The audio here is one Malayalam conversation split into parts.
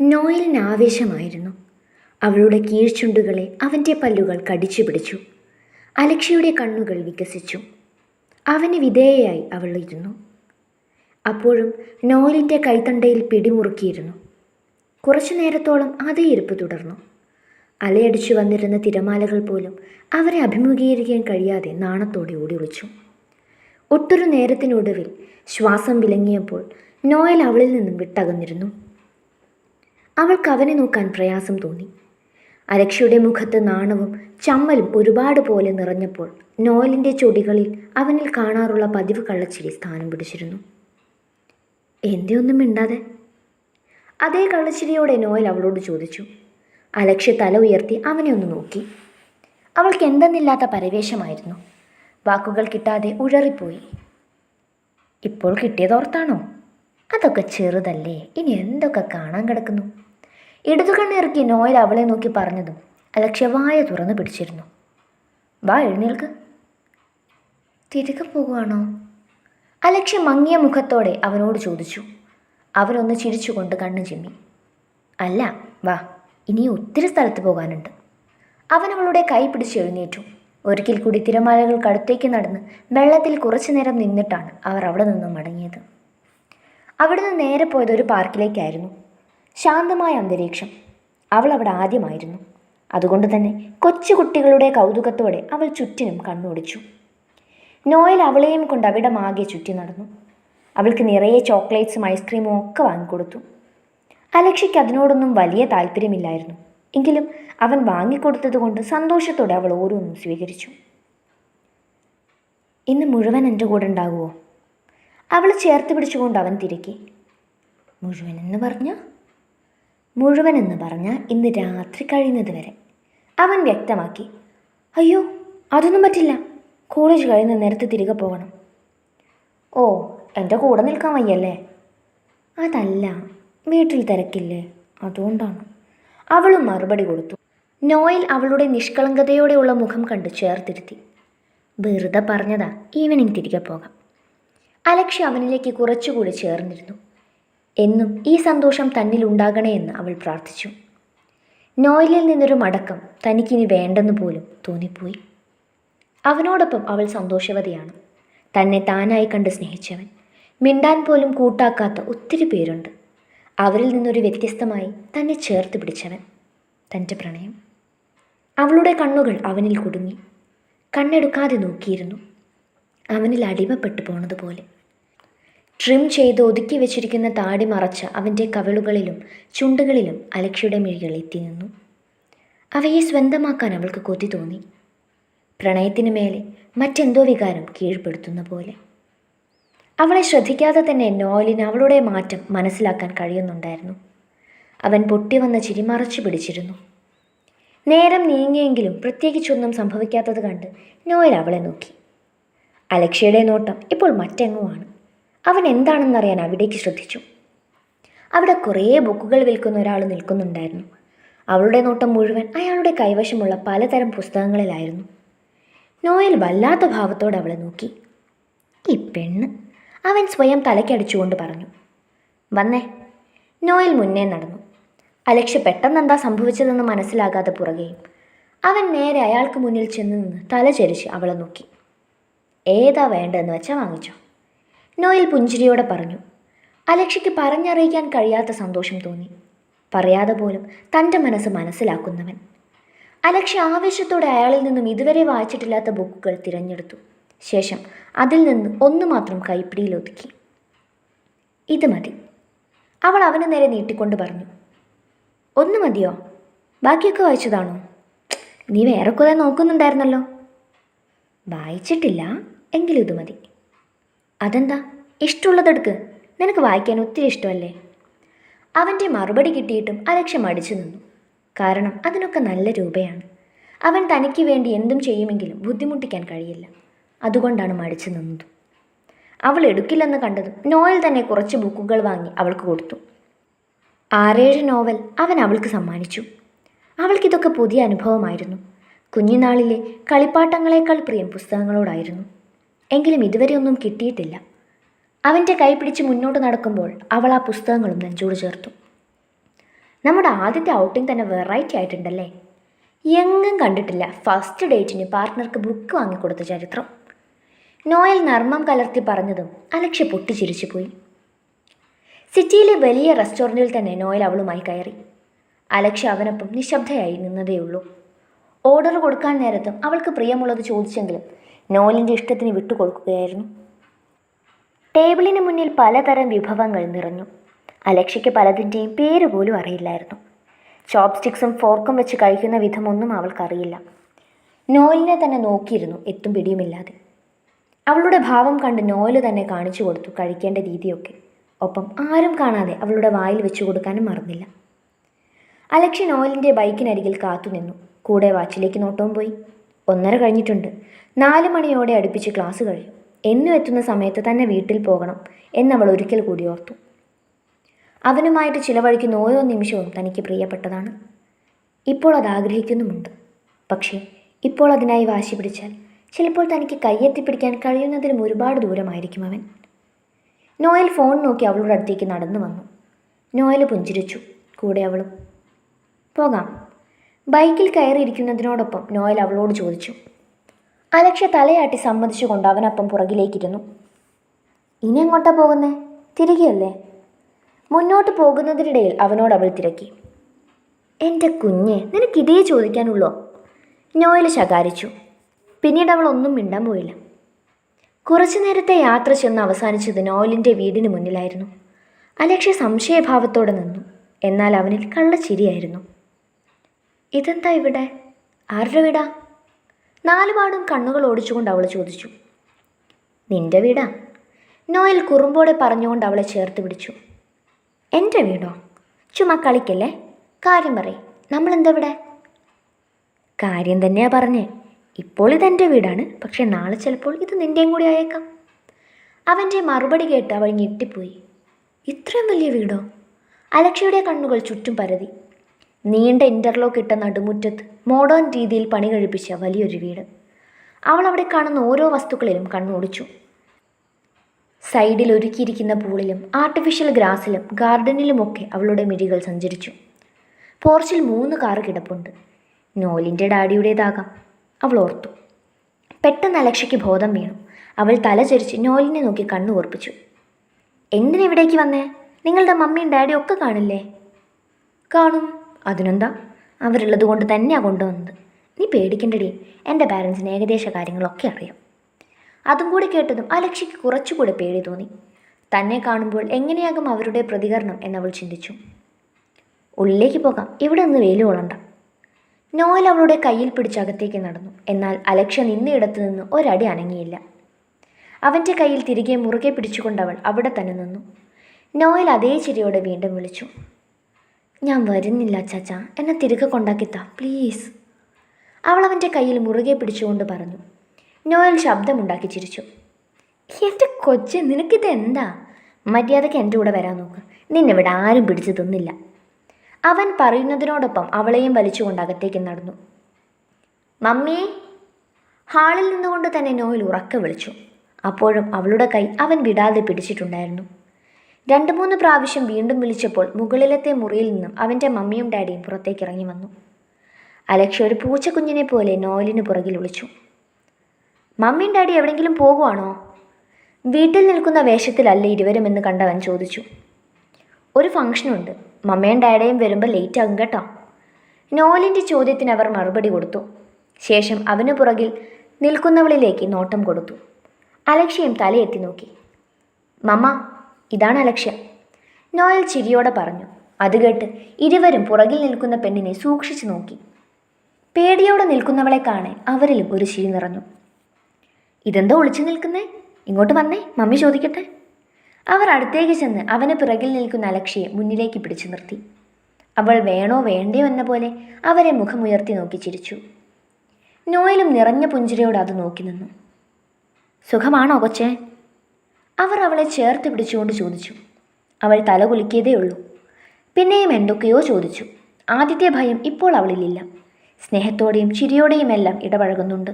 നോയലിന് ആവേശമായിരുന്നു. അവളുടെ കീഴ്ചുണ്ടുകളെ അവന്റെ പല്ലുകൾ കടിച്ചു പിടിച്ചു. അലക്ഷയുടെ കണ്ണുകൾ വികസിച്ചു. അവന് വിധേയയായി അവൾ ഇരുന്നു. അപ്പോഴും നോയലിന്റെ കൈത്തണ്ടയിൽ പിടിമുറുക്കിയിരുന്നു. കുറച്ചു നേരത്തോളം അതേ ഇരുപ്പ് തുടർന്നു. അലയടിച്ചു വന്നിരുന്ന തിരമാലകൾ പോലും അവരെ അഭിമുഖീകരിക്കാൻ കഴിയാതെ നാണത്തോടെ ഓടി ഒളിച്ചു ഒട്ടൊരു നേരത്തിനൊടുവിൽ ശ്വാസം വിലങ്ങിയപ്പോൾ നോയൽ അവളിൽ നിന്നും വിട്ടകന്നിരുന്നു. അവൾക്ക് അവനെ നോക്കാൻ പ്രയാസം തോന്നി. അരക്ഷയുടെ മുഖത്ത് നാണവും ചമ്മലും ഒരുപാട് പോലെ നിറഞ്ഞപ്പോൾ നോയലിന്റെ ചൊടികളിൽ അവനിൽ കാണാറുള്ള പതിവ് കള്ളച്ചിരി സ്ഥാനം പിടിച്ചിരുന്നു. എന്തേ ഒന്നും മിണ്ടാതെ? അതേ കള്ളച്ചിരിയോടെ നോയൽ അവളോട് ചോദിച്ചു. അലക്ഷ്യ തല ഉയർത്തി അവനെ ഒന്ന് നോക്കി. അവൾക്ക് എന്തെന്നില്ലാത്ത പരവേശമായിരുന്നു. വാക്കുകൾ കിട്ടാതെ ഉഴറിപ്പോയി. ഇപ്പോൾ കിട്ടിയതോർത്താണോ അതൊക്കെ ചെറുതല്ലേ. ഇനി എന്തൊക്കെ കാണാൻ കിടക്കുന്നു? ഇടതു കണ്ണിറക്കി നോയൽ അവളെ നോക്കി പറഞ്ഞതും അലക്ഷ്യവായ തുറന്നു പിടിച്ചിരുന്നു. വാ എഴുന്നേൽക്ക്. തിരികെ പോകുവാണോ? അലക്ഷ്യ മങ്ങിയ മുഖത്തോടെ അവനോട് ചോദിച്ചു. അവനൊന്ന് ചിരിച്ചുകൊണ്ട് കണ്ണു ചിമ്മി. അല്ല വാ ഇനി ഒത്തിരി സ്ഥലത്ത് പോകാനുണ്ട്. അവൻ അവളുടെ കൈ പിടിച്ച് എഴുന്നേറ്റു. ഒരിക്കൽ കൂടി തിരമാലകൾക്കടുത്തേക്ക് നടന്ന് വെള്ളത്തിൽ കുറച്ചു നേരം നിന്നിട്ടാണ് അവർ അവിടെ നിന്നും മടങ്ങിയത്. അവിടുന്ന് നേരെ പോയത് ഒരു പാർക്കിലേക്കായിരുന്നു. ശാന്തമായ അന്തരീക്ഷം. അവൾ അവിടെ ആദ്യമായിരുന്നു. അതുകൊണ്ട് തന്നെ കൊച്ചുകുട്ടികളുടെ കൗതുകത്തോടെ അവൾ ചുറ്റിനും കണ്ണോടിച്ചു. നോയൽ അവളെയും കൊണ്ട് അവിടെ മാകെ ചുറ്റി നടന്നു. അവൾക്ക് നിറയെ ചോക്ലേറ്റ്സും ഐസ്ക്രീമും ഒക്കെ വാങ്ങിക്കൊടുത്തു. അലക്ഷയ്ക്ക് അതിനോടൊന്നും വലിയ താല്പര്യമില്ലായിരുന്നു. എങ്കിലും അവൻ വാങ്ങിക്കൊടുത്തതുകൊണ്ട് സന്തോഷത്തോടെ അവൾ ഓരോന്നും സ്വീകരിച്ചു. ഇന്ന് മുഴുവൻ എന്റെ കൂടെ ഉണ്ടാകുമോ അവൾ ചേർത്ത് പിടിച്ചുകൊണ്ട് അവൻ തിരക്കി. മുഴുവൻ എന്ന് പറഞ്ഞ? മുഴുവൻ എന്ന് പറഞ്ഞാൽ ഇന്ന് രാത്രി കഴിയുന്നത് വരെ. അവൻ വ്യക്തമാക്കി അയ്യോ അതൊന്നും പറ്റില്ല. കോളേജ് കഴിയുന്ന നേരത്ത് തിരികെ പോകണം. ഓ എന്റെ കൂടെ നിൽക്കാൻ വയ്യല്ലേ? അതല്ല വീട്ടിൽ തിരക്കില്ലേ അതുകൊണ്ടാണ്. അവളും മറുപടി കൊടുത്തു. നോയൽ അവളുടെ നിഷ്കളങ്കതയോടെയുള്ള മുഖം കണ്ട് ചേർത്തിരുത്തി. വെറുതെ പറഞ്ഞതാ ഈവനിങ് തിരികെ പോകാം. അലക്ഷ്യ അവനിലേക്ക് കുറച്ചുകൂടി ചേർന്നിരുന്നു. എന്നും ഈ സന്തോഷം തന്നിൽ ഉണ്ടാകണേ എന്ന് അവൾ പ്രാർത്ഥിച്ചു. നോയിലിൽ നിന്നൊരു മടക്കം തനിക്കിനി വേണ്ടെന്ന് പോലും തോന്നിപ്പോയി. അവനോടൊപ്പം അവൾ സന്തോഷവതിയാണ്. തന്നെ താനായി കണ്ട് സ്നേഹിച്ചവൻ. മിണ്ടാൻ പോലും കൂട്ടാക്കാത്ത ഒത്തിരി പേരുണ്ട്. അവരിൽ നിന്നൊരു വ്യത്യസ്തമായി തന്നെ ചേർത്ത് പിടിച്ചവൻ തന്റെ പ്രണയം. അവളുടെ കണ്ണുകൾ അവനിൽ കുടുങ്ങി. കണ്ണെടുക്കാതെ നോക്കിയിരുന്നു. അവനിൽ അടിമപ്പെട്ടു പോണതുപോലെ. ട്രിം ചെയ്ത് ഒതുക്കി വെച്ചിരിക്കുന്ന താടി മറച്ച അവന്റെ കവിളുകളിലും ചുണ്ടുകളിലും അലക്ഷ്യയുടെ മിഴികൾ എത്തി നിന്നു. അവയെ സ്വന്തമാക്കാൻ അവൾക്ക് കൊതി തോന്നി. പ്രണയത്തിനു മേലെ മറ്റെന്തോ വികാരം കീഴ്പ്പെടുത്തുന്ന പോലെ. അവളെ ശ്രദ്ധിക്കാതെ തന്നെ നോയലിന് അവളുടെ മാറ്റം മനസ്സിലാക്കാൻ കഴിയുന്നുണ്ടായിരുന്നു. അവൻ പൊട്ടി വന്ന ചിരി മറച്ചു പിടിച്ചിരുന്നു. നേരം നീങ്ങിയെങ്കിലും പ്രത്യേകിച്ചൊന്നും സംഭവിക്കാത്തത് കണ്ട് നോയൽ അവളെ നോക്കി. അലക്ഷയുടെ നോട്ടം ഇപ്പോൾ മറ്റെങ്ങുമാണ്? അവൻ എന്താണെന്നറിയാൻ അവിടേക്ക് ശ്രദ്ധിച്ചു. അവിടെ കുറേ ബുക്കുകൾ വിൽക്കുന്ന ഒരാൾ നിൽക്കുന്നുണ്ടായിരുന്നു. അവളുടെ നോട്ടം മുഴുവൻ അയാളുടെ കൈവശമുള്ള പലതരം പുസ്തകങ്ങളിലായിരുന്നു. നോയൽ വല്ലാത്ത ഭാവത്തോടെ അവളെ നോക്കി. ഈ പെണ്ണ് അവൻ സ്വയം തലയ്ക്കടിച്ചുകൊണ്ട് പറഞ്ഞു. വന്നേ. നോയൽ മുന്നേ നടന്നു. അലക്ഷ്യ പെട്ടെന്ന് എന്താ സംഭവിച്ചതെന്ന് മനസ്സിലാകാതെ പുറകെയും. അവൻ നേരെ അയാൾക്ക് മുന്നിൽ ചെന്ന് നിന്ന് തല ചരിച്ച് അവളെ നോക്കി. ഏതാ വേണ്ടതെന്ന് വെച്ചാൽ വാങ്ങിച്ചോ. നോയൽ പുഞ്ചിരിയോടെ പറഞ്ഞു. അലക്ഷിക്ക് പറഞ്ഞറിയിക്കാൻ കഴിയാത്ത സന്തോഷം തോന്നി. പറയാതെ പോലും തന്റെ മനസ്സ് മനസ്സിലാക്കുന്നവൻ. അലക്ഷ ആവേശത്തോടെ അയാളിൽ നിന്നും ഇതുവരെ വായിച്ചിട്ടില്ലാത്ത ബുക്കുകൾ തിരഞ്ഞെടുത്തു. ശേഷം അതിൽ നിന്ന് ഒന്ന് മാത്രം കൈപ്പിടിയിൽ ഒതുക്കി. ഇത് മതി. അവൾ അവന് നേരെ നീട്ടിക്കൊണ്ട് പറഞ്ഞു. ഒന്ന് മതിയോ? ബാക്കിയൊക്കെ വായിച്ചതാണോ? നീ വേറെ കുറെ നോക്കുന്നുണ്ടായിരുന്നല്ലോ. വായിച്ചിട്ടില്ല. എങ്കിലും ഇത് മതി. അതെന്താ? ഇഷ്ടമുള്ളതെടുക്ക്. നിനക്ക് വായിക്കാൻ ഒത്തിരി ഇഷ്ടമല്ലേ? അവന്റെ മറുപടി കിട്ടിയിട്ടും അലക്ഷ്യം അടിച്ചു നിന്നു. കാരണം അതിനൊക്കെ നല്ല രൂപയാണ്. അവൻ തനിക്ക് വേണ്ടി എന്തും ചെയ്യുമെങ്കിലും ബുദ്ധിമുട്ടിക്കാൻ കഴിയില്ല. അതുകൊണ്ടാണ് മടിച്ചു നിന്നത്. അവൾ എടുക്കില്ലെന്ന് കണ്ടതും നോവൽ തന്നെ കുറച്ച് ബുക്കുകൾ വാങ്ങി അവൾക്ക് കൊടുത്തു. ആറേഴ് നോവൽ അവൻ അവൾക്ക് സമ്മാനിച്ചു. അവൾക്കിതൊക്കെ പുതിയ അനുഭവമായിരുന്നു. കുഞ്ഞുനാളിലെ കളിപ്പാട്ടങ്ങളെക്കാൾ പ്രിയം പുസ്തകങ്ങളോടായിരുന്നു. എങ്കിലും ഇതുവരെ ഒന്നും കിട്ടിയിട്ടില്ല. അവന്റെ കൈ പിടിച്ച് മുന്നോട്ട് നടക്കുമ്പോൾ അവൾ ആ പുസ്തകങ്ങളും നെഞ്ചോട് ചേർത്തു. നമ്മുടെ ആദ്യത്തെ ഔട്ടിംഗ് തന്നെ വെറൈറ്റി ആയിട്ടുണ്ടല്ലേ? എങ്ങും കണ്ടിട്ടില്ല. ഫസ്റ്റ് ഡേറ്റിന് പാർട്ട്ണർക്ക് ബുക്ക് വാങ്ങിക്കൊടുത്ത ചരിത്രം. നോയൽ നർമ്മം കലർത്തി പറഞ്ഞതും അലക്ഷ്യ പൊട്ടിച്ചിരിച്ചു പോയി. സിറ്റിയിലെ വലിയ റെസ്റ്റോറന്റിൽ തന്നെ നോയൽ അവളുമായി കയറി. അലക്ഷ്യ അവനൊപ്പം നിശബ്ദയായി നിന്നതേയുള്ളൂ. ഓർഡർ കൊടുക്കാൻ നേരത്തും അവൾക്ക് പ്രിയമുള്ളത് ചോദിച്ചെങ്കിലും നോയലിന്റെ ഇഷ്ടത്തിന് വിട്ടുകൊടുക്കുകയായിരുന്നു. ടേബിളിന് മുന്നിൽ പലതരം വിഭവങ്ങൾ നിറഞ്ഞു. അലക്ഷയ്ക്ക് പലതിന്റെയും പേര് പോലും അറിയില്ലായിരുന്നു. ചോപ്സ്റ്റിക്സും ഫോർക്കും വെച്ച് കഴിക്കുന്ന വിധമൊന്നും അവൾക്കറിയില്ല. നോലിനെ തന്നെ നോക്കിയിരുന്നു എത്തും പിടിയുമില്ലാതെ. അവളുടെ ഭാവം കണ്ട് നോൽ തന്നെ കാണിച്ചു കൊടുത്തു കഴിക്കേണ്ട രീതിയൊക്കെ. ഒപ്പം ആരും കാണാതെ അവളുടെ വായിൽ വെച്ചു കൊടുക്കാനും മറന്നില്ല. അലക്ഷ്യ നോയലിന്റെ ബൈക്കിനരികിൽ കാത്തുനിന്നു. കൂടെ വാച്ചിലേക്ക് നോട്ടവും പോയി. ഒന്നര കഴിഞ്ഞിട്ടുണ്ട്. നാല് മണിയോടെ അടുപ്പിച്ച് ക്ലാസ് കഴിയും എന്നും എത്തുന്ന സമയത്ത് തന്നെ വീട്ടിൽ പോകണം എന്നവൾ ഒരിക്കൽ കൂടി ഓർത്തു. അവനുമായിട്ട് ചിലവഴിക്കുന്ന ഓരോ നിമിഷവും തനിക്ക് പ്രിയപ്പെട്ടതാണ്. ഇപ്പോൾ അത് ആഗ്രഹിക്കുന്നുമുണ്ട്. പക്ഷേ ഇപ്പോൾ അതിനായി വാശി പിടിച്ചാൽ ചിലപ്പോൾ തനിക്ക് കയ്യെത്തിപ്പിടിക്കാൻ കഴിയുന്നതിലും ഒരുപാട് ദൂരമായിരിക്കും അവൻ. നോയൽ ഫോൺ നോക്കി അവളുടെ അടുത്തേക്ക് നടന്നു വന്നു. നോയൽ പുഞ്ചിരിച്ചു. കൂടെ അവളും പോകാം. ബൈക്കിൽ കയറിയിരിക്കുന്നതിനോടൊപ്പം നോയൽ അവളോട് ചോദിച്ചു അലക്ഷ്യ തലയാട്ടി സമ്മതിച്ചുകൊണ്ട് അവനപ്പം പുറകിലേക്കിരുന്നു. ഇനി എങ്ങോട്ടാ പോകുന്നേ? തിരികെയല്ലേ? മുന്നോട്ട് പോകുന്നതിനിടയിൽ അവനോട് അവൾ തിരക്കി. എന്റെ കുഞ്ഞെ നിനക്കിതേ ചോദിക്കാനുള്ളോ? നോയൽ ശകാരിച്ചു. പിന്നീട് അവൾ ഒന്നും മിണ്ടാൻ പോയില്ല. കുറച്ചു നേരത്തെ യാത്ര ചെന്ന് അവസാനിച്ചത് നോയലിന്റെ വീടിന് മുന്നിലായിരുന്നു. അലക്ഷ്യ സംശയഭാവത്തോടെ നിന്നു. എന്നാൽ അവനിൽ കള്ളച്ചിരിയായിരുന്നു. ഇതെന്താ ഇവിടെ? ആരുടെ വീടാ? നാലുപാടും കണ്ണുകൾ ഓടിച്ചുകൊണ്ട് അവൾ ചോദിച്ചു നിന്റെ വീടാ? നോയൽ കുറുമ്പോടെ പറഞ്ഞുകൊണ്ട് അവളെ ചേർത്ത് പിടിച്ചു എന്റെ വീടോ? ചുമ്മാ കളിക്കല്ലേ? കാര്യം പറയ് നമ്മളെന്താ ഇവിടെ? കാര്യം തന്നെയാ പറഞ്ഞേ ഇപ്പോൾ ഇതെന്റെ വീടാണ് പക്ഷെ നാളെ ചിലപ്പോൾ ഇത് നിന്റെയും കൂടി ആയേക്കാം. അവന്റെ മറുപടി കേട്ട് അവൾ ഞെട്ടിപ്പോയി ഇത്രയും വലിയ വീടോ? അലക്ഷയുടെ കണ്ണുകൾ ചുറ്റും പരതി നീണ്ട ഇന്റർലോക്ക് ഇട്ട നടുമുറ്റത്ത് മോഡേൺ രീതിയിൽ പണി കഴിപ്പിച്ച വലിയൊരു വീട്. അവൾ അവിടെ കാണുന്ന ഓരോ വസ്തുക്കളിലും കണ്ണോടിച്ചു. സൈഡിൽ ഒരുക്കിയിരിക്കുന്ന പൂളിലും ആർട്ടിഫിഷ്യൽ ഗ്രാസിലും ഗാർഡനിലുമൊക്കെ അവളുടെ മിഴികൾ സഞ്ചരിച്ചു. പോർച്ചിൽ മൂന്ന് കാറ് കിടപ്പുണ്ട്. നോലിന്റെ ഡാഡിയുടേതാകാം. അവൾ ഓർത്തു. പെട്ടെന്ന് അലക്ഷയ്ക്ക് ബോധം വീണു. അവൾ തലചരിച്ച് നോലിനെ നോക്കി കണ്ണു ഓർപ്പിച്ചു. എന്തിനെവിടേക്ക് വന്നേ? നിങ്ങളുടെ മമ്മിയും ഡാഡിയും ഒക്കെ കാണില്ലേ? കാണും. അതിനെന്താ? അവരുള്ളത് കൊണ്ട് തന്നെയാണ് കൊണ്ടുവന്നത്. നീ പേടിക്കണ്ടടി. എന്റെ പാരൻസിന് ഏകദേശ കാര്യങ്ങളൊക്കെ അറിയാം. അതും കൂടി കേട്ടതും അലക്ഷിക്ക് കുറച്ചുകൂടെ പേടി തോന്നി. തന്നെ കാണുമ്പോൾ എങ്ങനെയാകും അവരുടെ പ്രതികരണം എന്നവൾ ചിന്തിച്ചു. ഉള്ളിലേക്ക് പോകാം. ഇവിടെ നിന്ന് വെയിൽ കൊള്ളണ്ട. നോയൽ അവളുടെ കയ്യിൽ പിടിച്ച് അകത്തേക്ക് നടന്നു. എന്നാൽ അലക്ഷ്യ നിന്നയിടത്തു നിന്ന് ഒരടി അനങ്ങിയില്ല. അവന്റെ കയ്യിൽ തിരികെ മുറുകെ പിടിച്ചുകൊണ്ടവൾ അവിടെ തന്നെ നിന്നു. നോയൽ അതേ ചിരിയോടെ വീണ്ടും വിളിച്ചു. ഞാൻ വരുന്നില്ല ചാച്ച. എന്നെ തിരികെ കൊണ്ടാക്കിത്താ പ്ലീസ് അവൾ അവന്റെ കയ്യിൽ മുറുകെ പിടിച്ചുകൊണ്ട് പറഞ്ഞു. നോയൽ ശബ്ദമുണ്ടാക്കി ചിരിച്ചു. എന്റെ കൊച്ച് നിനക്കിത് എന്താ? മര്യാദയ്ക്ക് എന്റെ കൂടെ വരാൻ നോക്ക്. നിന്നിവിടെ ആരും പിടിച്ചു തിന്നില്ല. അവൻ പറയുന്നതിനോടൊപ്പം അവളെയും വലിച്ചുകൊണ്ട് അകത്തേക്ക് നടന്നു. മമ്മി. ഹാളിൽ നിന്നുകൊണ്ട് തന്നെ നോയൽ ഉറക്കെ വിളിച്ചു. അപ്പോഴും അവളുടെ കൈ അവൻ വിടാതെ പിടിച്ചിട്ടുണ്ടായിരുന്നു. രണ്ട് മൂന്ന് പ്രാവശ്യം വീണ്ടും വിളിച്ചപ്പോൾ മുകളിലത്തെ മുറിയിൽ നിന്നും അവന്റെ മമ്മിയും ഡാഡിയും പുറത്തേക്ക് ഇറങ്ങി വന്നു. അലക്ഷ്യ ഒരു പൂച്ചക്കുഞ്ഞിനെ പോലെ നോയലിന് പുറകിൽ വിളിച്ചു. മമ്മിയും ഡാഡി എവിടെയെങ്കിലും പോകുവാണോ? വീട്ടിൽ നിൽക്കുന്ന വേഷത്തിലല്ല ഇരുവരുമെന്ന് കണ്ടവൻ ചോദിച്ചു. ഒരു ഫംഗ്ഷനുണ്ട്. മമ്മയും ഡാഡയും വരുമ്പോൾ ലേറ്റ് ആകും കേട്ടോ. നോലിന്റെ ചോദ്യത്തിന് അവർ മറുപടി കൊടുത്തു. ശേഷം അവന് പുറകിൽ നിൽക്കുന്നവളിലേക്ക് നോട്ടം കൊടുത്തു. അലക്ഷ്യം തലയെത്തി നോക്കി. മമ്മ ഇതാണ് അലക്ഷ്യം. നോയൽ ചിരിയോടെ പറഞ്ഞു. അത് കേട്ട് ഇരുവരും പുറകിൽ നിൽക്കുന്ന പെണ്ണിനെ സൂക്ഷിച്ചു നോക്കി. പേടിയോടെ നിൽക്കുന്നവളെ കാണെ അവരിലും ഒരു ചിരി നിറഞ്ഞു. ഇതെന്തോ ഒളിച്ചു നിൽക്കുന്നേ? ഇങ്ങോട്ട് വന്നേ മമ്മി ചോദിക്കട്ടെ? അവർ അടുത്തേക്ക് ചെന്ന് അവന് പിറകിൽ നിൽക്കുന്ന അലക്ഷ്യയെ മുന്നിലേക്ക് പിടിച്ചു നിർത്തി. അവൾ വേണോ വേണ്ടയോ എന്ന പോലെ അവരെ മുഖമുയർത്തി നോക്കി ചിരിച്ചു. നോയലും നിറഞ്ഞ പുഞ്ചിരിയോട് അത് നോക്കി നിന്നു. സുഖമാണോ കൊച്ചേ? അവർ അവളെ ചേർത്ത് പിടിച്ചുകൊണ്ട് ചോദിച്ചു. അവൾ തല കുലുക്കിയതേയുള്ളൂ പിന്നെയും എന്തൊക്കെയോ ചോദിച്ചു. ആദ്യത്തെ ഭയം ഇപ്പോൾ അവളിലില്ല. സ്നേഹത്തോടെയും ചിരിയോടെയും എല്ലാം ഇടപഴകുന്നുണ്ട്.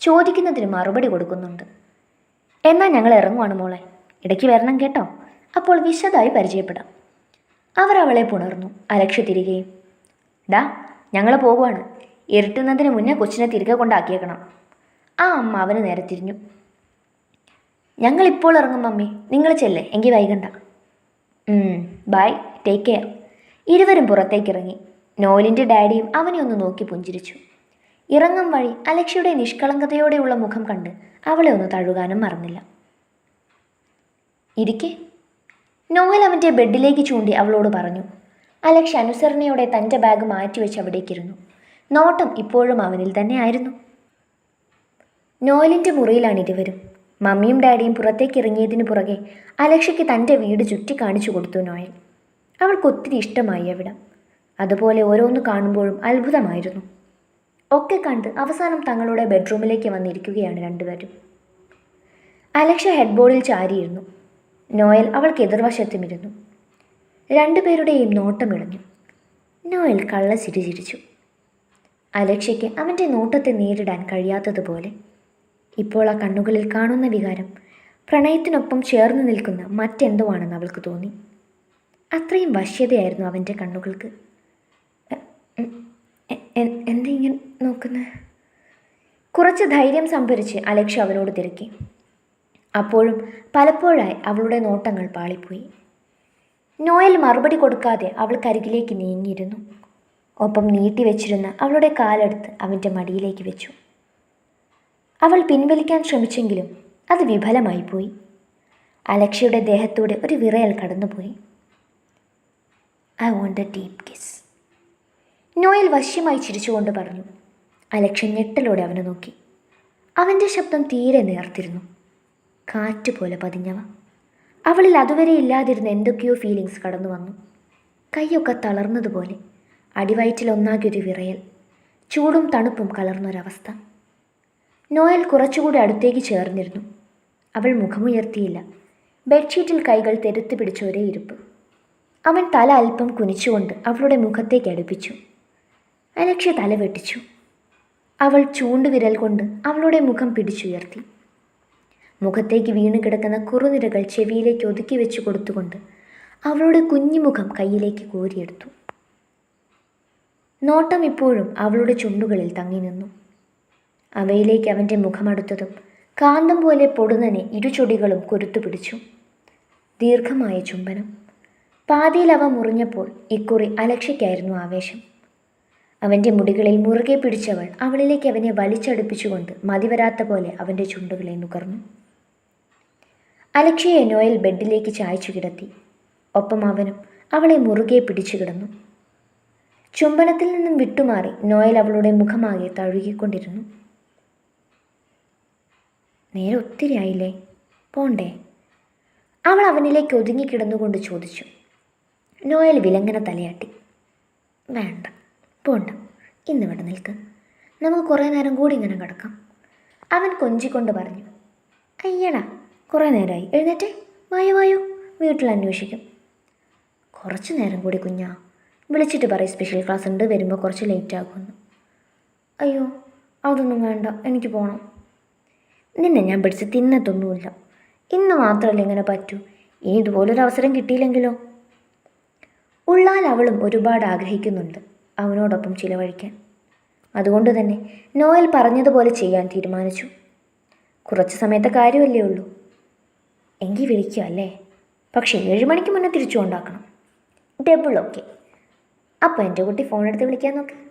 ചോദിക്കുന്നതിന് മറുപടി കൊടുക്കുന്നുണ്ട്. എന്നാൽ ഞങ്ങൾ ഇറങ്ങുവാണ് മോളെ. ഇടയ്ക്ക് വരണം കേട്ടോ. അപ്പോൾ വിശദമായി പരിചയപ്പെടാം. അവർ അവളെ പുണർന്നു അലക്ഷ്യ തിരികെയും. ഡാ ഞങ്ങൾ പോകുവാണ് ഇരുട്ടുന്നതിന് മുന്നേ കൊച്ചിനെ തിരികെ കൊണ്ടാക്കിയേക്കണം. ആ അമ്മ അവന് നേരെ തിരിഞ്ഞു. ഞങ്ങൾ ഇപ്പോൾ ഇറങ്ങും മമ്മി. നിങ്ങൾ ചെല്ലേ. എങ്കിൽ വൈകണ്ട. ബൈ ടേക്ക് കെയർ ഇരുവരും പുറത്തേക്ക് ഇറങ്ങി. നോലിന്റെ ഡാഡിയും അവനെ ഒന്ന് നോക്കി പുഞ്ചിരിച്ചു. ഇറങ്ങും വഴി അലക്ഷ്യയുടെ നിഷ്കളങ്കതയോടെയുള്ള മുഖം കണ്ട് അവളെ ഒന്ന് തഴുകാനും മറന്നില്ല. ഇരിക്കെ. നോവൽ അവന്റെ ബെഡിലേക്ക് ചൂണ്ടി അവളോട് പറഞ്ഞു. അലക്ഷ അനുസരണയോടെ തന്റെ ബാഗ് മാറ്റിവെച്ച് അവിടേക്കിരുന്നു നോട്ടം ഇപ്പോഴും അവനിൽ തന്നെ ആയിരുന്നു. നോയലിന്റെ മുറിയിലാണ് ഇരുവരും. മമ്മിയും ഡാഡിയും പുറത്തേക്ക് ഇറങ്ങിയതിനു പുറകെ അലക്ഷയ്ക്ക് തന്റെ വീട് ചുറ്റി കാണിച്ചു കൊടുത്തു നോയൽ അവൾക്ക് ഒത്തിരി ഇഷ്ടമായി അവിടം. അതുപോലെ ഓരോന്ന് കാണുമ്പോഴും അത്ഭുതമായിരുന്നു. ഒക്കെ കണ്ട് അവസാനം തങ്ങളുടെ ബെഡ്റൂമിലേക്ക് വന്നിരിക്കുകയാണ് രണ്ടുപേരും. അലക്ഷ ഹെഡ്ബോർഡിൽ ചാരിയിരുന്നു. നോയൽ അവൾക്ക് എതിർവശത്തും ഇരുന്നു രണ്ടുപേരുടെയും നോട്ടമിളഞ്ഞു. നോയൽ കള്ള ചിരി ചിരിച്ചു. അലക്ഷയ്ക്ക് അവന്റെ നോട്ടത്തെ നേരിടാൻ കഴിയാത്തതുപോലെ ഇപ്പോൾ ആ കണ്ണുകളിൽ കാണുന്ന വികാരം പ്രണയത്തിനൊപ്പം ചേർന്ന് നിൽക്കുന്ന മറ്റെന്തോ ആണെന്ന് അവൾക്ക് തോന്നി. അത്രയും വശ്യതയായിരുന്നു അവന്റെ കണ്ണുകൾക്ക്. എന്താ ഇങ്ങനെ നോക്കുന്നത് കുറച്ച് ധൈര്യം സംഭരിച്ച് അലക്ഷ അവനോട് തിരക്കി. അപ്പോഴും പലപ്പോഴായി അവളുടെ നോട്ടങ്ങൾ പാളിപ്പോയി. നോയൽ മറുപടി കൊടുക്കാതെ അവൾ കരികിലേക്ക് നീങ്ങിയിരുന്നു. ഒപ്പം നീട്ടിവെച്ചിരുന്ന അവളുടെ കാലെടുത്ത് അവന്റെ മടിയിലേക്ക് വെച്ചു. അവൾ പിൻവലിക്കാൻ ശ്രമിച്ചെങ്കിലും അത് വിഫലമായി പോയി അലക്ഷയുടെ ദേഹത്തൂടെ ഒരു വിറയൽ കടന്നുപോയി. I want a deep kiss. Noel വശ്യമായി ചിരിച്ചുകൊണ്ട് പറഞ്ഞു. അലക്ഷ്യ ഞെട്ടലോടെ അവനെ നോക്കി. അവന്റെ ശബ്ദം തീരെ നേർത്തിരുന്നു. കാറ്റ് പോലെ പതിഞ്ഞവ. അവളിൽ അതുവരെ ഇല്ലാതിരുന്ന എന്തൊക്കെയോ ഫീലിങ്സ് കടന്നു വന്നു. കൈയൊക്കെ തളർന്നതുപോലെ അടിവയറ്റിൽ ഒന്നാകെ ഒരു വിറയൽ. ചൂടും തണുപ്പും കലർന്നൊരവസ്ഥ. നോയൽ കുറച്ചുകൂടി അടുത്തേക്ക് ചേർന്നിരുന്നു. അവൾ മുഖമുയർത്തിയില്ല. ബെഡ്ഷീറ്റിൽ കൈകൾ തെരുത്ത് പിടിച്ച ഒരേ ഇരിപ്പ്. അവൻ തല അല്പം കുനിച്ചുകൊണ്ട് അവളുടെ മുഖത്തേക്ക് അടുപ്പിച്ചു. അലക്ഷ്യ തല വെട്ടിച്ചു. അവൾ ചൂണ്ടുവിരൽ കൊണ്ട് അവളുടെ മുഖം പിടിച്ചുയർത്തി. മുഖത്തേക്ക് വീണു കിടക്കുന്ന കുറുനിരകൾ ചെവിയിലേക്ക് ഒതുക്കി വെച്ചു കൊടുത്തുകൊണ്ട് അവളുടെ കുഞ്ഞുമുഖം കയ്യിലേക്ക് കോരിയെടുത്തു. നോട്ടം ഇപ്പോഴും അവളുടെ ചുണ്ടുകളിൽ തങ്ങി നിന്നു. അവയിലേക്ക് അവന്റെ മുഖമടുത്തതും കാന്തം പോലെ പൊടുന്നനെ ഇരുചൊടികളും കൊരുത്തുപിടിച്ചു ദീർഘമായ ചുംബനം. പാതിയിൽ അവ മുറിഞ്ഞപ്പോൾ ഇക്കുറി അലക്ഷയ്ക്കായിരുന്നു ആവേശം. അവന്റെ മുടികളിൽ മുറുകെ പിടിച്ചവൾ അവളിലേക്ക് അവനെ വലിച്ചടുപ്പിച്ചുകൊണ്ട് മതിവരാത്ത പോലെ അവന്റെ ചുണ്ടുകളെ നുകർന്നു. അലക്ഷയെ നോയൽ ബെഡിലേക്ക് ചായച്ചു കിടത്തി. ഒപ്പം അവനും അവളെ മുറുകെ പിടിച്ചു കിടന്നു. ചുംബനത്തിൽ നിന്നും വിട്ടുമാറി നോയൽ അവളുടെ മുഖമാകെ തഴുകിക്കൊണ്ടിരുന്നു. നേരെ ഒത്തിരി ആയില്ലേ പോണ്ടേ. അവൾ അവനിലേക്ക് ഒതുങ്ങി കിടന്നുകൊണ്ട് ചോദിച്ചു. നോയൽ വിലങ്ങനെ തലയാട്ടി. വേണ്ട പോണ്ട. ഇന്ന് ഇവിടെ നിൽക്ക്. നമുക്ക് കുറേ നേരം കൂടി ഇങ്ങനെ കിടക്കാം. അവൻ കൊഞ്ചിക്കൊണ്ട് പറഞ്ഞു. അയ്യടാ കുറേ നേരമായി. എഴുന്നേറ്റേ. വായോ വായോ. വീട്ടിൽ അന്വേഷിക്കും. കുറച്ച് നേരം കൂടി കുഞ്ഞാ. വിളിച്ചിട്ട് പറയും സ്പെഷ്യൽ ക്ലാസ് ഉണ്ട് വരുമ്പോൾ കുറച്ച് ലേറ്റ് ആകുമെന്ന്. അയ്യോ അതൊന്നും വേണ്ട. എനിക്ക് പോകണം നിന്നെ ഞാൻ പിടിച്ച് തിന്നത്തൊന്നുമില്ല. ഇന്ന് മാത്രമല്ല ഇങ്ങനെ പറ്റൂ? ഇനി ഇതുപോലൊരു അവസരം കിട്ടിയില്ലെങ്കിലോ? ഉള്ളാൽ അവളും ഒരുപാട് ആഗ്രഹിക്കുന്നുണ്ട് അവനോടൊപ്പം ചിലവഴിക്കാൻ. അതുകൊണ്ട് തന്നെ നോയൽ പറഞ്ഞതുപോലെ ചെയ്യാൻ തീരുമാനിച്ചു. കുറച്ച് സമയത്തെ കാര്യമല്ലേ ഉള്ളൂ. എങ്കിൽ വിളിക്കുക അല്ലേ? പക്ഷേ ഏഴ് മണിക്ക് മുന്നേ തിരിച്ചു കൊണ്ടാക്കണം ഡബിൾ ഓക്കെ. അപ്പോൾ എന്റെ കുട്ടി ഫോൺ എടുത്ത് വിളിക്കാൻ നോക്ക്.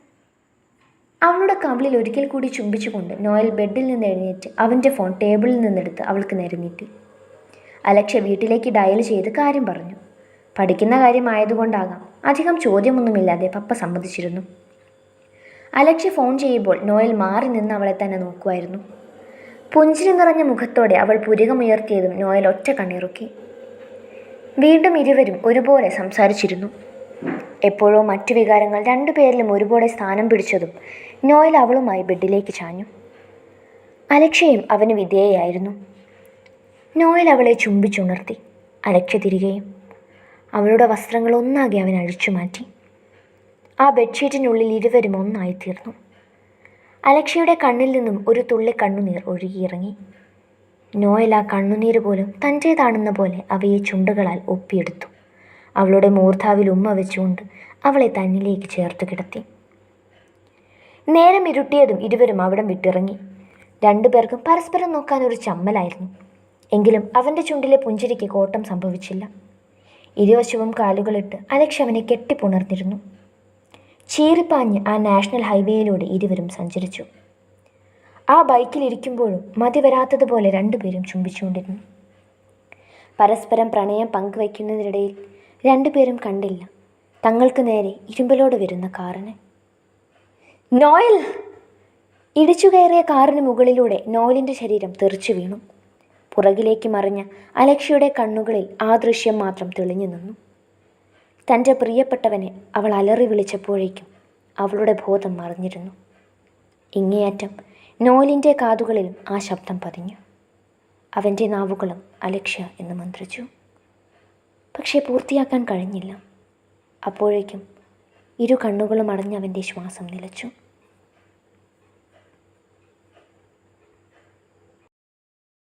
അവളുടെ കവിളിൽ ഒരിക്കൽ കൂടി ചുംബിച്ചുകൊണ്ട് നോയൽ ബെഡിൽ നിന്ന് എഴുന്നേറ്റ് അവന്റെ ഫോൺ ടേബിളിൽ നിന്നെടുത്ത് അവൾക്ക് നേരെ നീട്ടി അലക്ഷ വീട്ടിലേക്ക് ഡയൽ ചെയ്ത് കാര്യം പറഞ്ഞു. പഠിക്കുന്ന കാര്യമായതുകൊണ്ടാകാം. അധികം ചോദ്യമൊന്നുമില്ലാതെ പപ്പ സമ്മതിച്ചിരുന്നു. അലക്ഷ ഫോൺ ചെയ്യുമ്പോൾ നോയൽ മാറി നിന്ന് അവളെ തന്നെ നോക്കുമായിരുന്നു. പുഞ്ചിരി നിറഞ്ഞ മുഖത്തോടെ അവൾ പുരികമുയർത്തിയതും നോയൽ ഒറ്റ കണ്ണിറുക്കി. വീണ്ടും ഇരുവരും ഒരുപോലെ സംസാരിച്ചിരുന്നു. എപ്പോഴോ മറ്റു വികാരങ്ങൾ രണ്ടുപേരിലും ഒരുപോലെ സ്ഥാനം പിടിച്ചതും നോയൽ അവളുമായി ബെഡിലേക്ക് ചാഞ്ഞു. അലക്ഷയും അവന് വിധേയയായിരുന്നു. നോയൽ അവളെ ചുംബിച്ചുണർത്തി അലക്ഷ തിരികെയും. അവളുടെ വസ്ത്രങ്ങൾ ഒന്നാകെ അവൻ അഴിച്ചു മാറ്റി. ആ ബെഡ്ഷീറ്റിനുള്ളിൽ ഇരുവരും ഒന്നായി തീർന്നു അലക്ഷയുടെ കണ്ണിൽ നിന്നും ഒരു തുള്ളി കണ്ണുനീർ ഒഴുകിയിറങ്ങി. നോയൽ ആ കണ്ണുനീര് പോലും തന്റേതാണെന്ന പോലെ അവയെ ചുണ്ടുകളാൽ ഒപ്പിയെടുത്തു. അവളുടെ മൂർധാവിൽ ഉമ്മ വെച്ചുകൊണ്ട് അവളെ തന്നിലേക്ക് ചേർത്ത് കിടത്തി. നേരം ഇരുട്ടിയതും ഇരുവരും അവിടം വിട്ടിറങ്ങി. രണ്ടുപേർക്കും പരസ്പരം നോക്കാൻ ഒരു ചമ്മലായിരുന്നു. എങ്കിലും അവന്റെ ചുണ്ടിലെ പുഞ്ചിരിക്ക് കോട്ടം സംഭവിച്ചില്ല. ഇരുവശവും കാലുകളിട്ട് അലക്സ് അവനെ കെട്ടിപ്പുണർന്നിരുന്നു. ചീറിപ്പാഞ്ഞ് ആ നാഷണൽ ഹൈവേയിലൂടെ ഇരുവരും സഞ്ചരിച്ചു. ആ ബൈക്കിലിരിക്കുമ്പോഴും മതി വരാത്തതുപോലെ രണ്ടുപേരും ചുംബിച്ചുകൊണ്ടിരുന്നു. പരസ്പരം പ്രണയം പങ്കുവയ്ക്കുന്നതിനിടയിൽ രണ്ടുപേരും കണ്ടില്ല. തങ്ങൾക്ക് നേരെ ഇരുമ്പലോട് വരുന്ന കാറിന്. നോയൽ ഇടിച്ചു കയറിയ കാറിന് മുകളിലൂടെ നോയലിന്റെ ശരീരം തെറിച്ചു വീണു. പുറകിലേക്ക് മറിഞ്ഞ അലക്ഷ്യയുടെ കണ്ണുകളിൽ ആ ദൃശ്യം മാത്രം തെളിഞ്ഞു നിന്നു. തന്റെ പ്രിയപ്പെട്ടവനെ അവൾ അലറി വിളിച്ചപ്പോഴേക്കും അവളുടെ ബോധം മറിഞ്ഞിരുന്നു. ഇങ്ങേയറ്റം നോലിന്റെ കാതുകളിലും ആ ശബ്ദം പതിഞ്ഞു. അവന്റെ നാവുകളും അലക്ഷ്യ എന്ന് മന്ത്രിച്ചു. പക്ഷേ പൂർത്തിയാക്കാൻ കഴിഞ്ഞില്ല. അപ്പോഴേക്കും ഇരു കണ്ണുകളും അടഞ്ഞവന്റെ ശ്വാസം നിലച്ചു.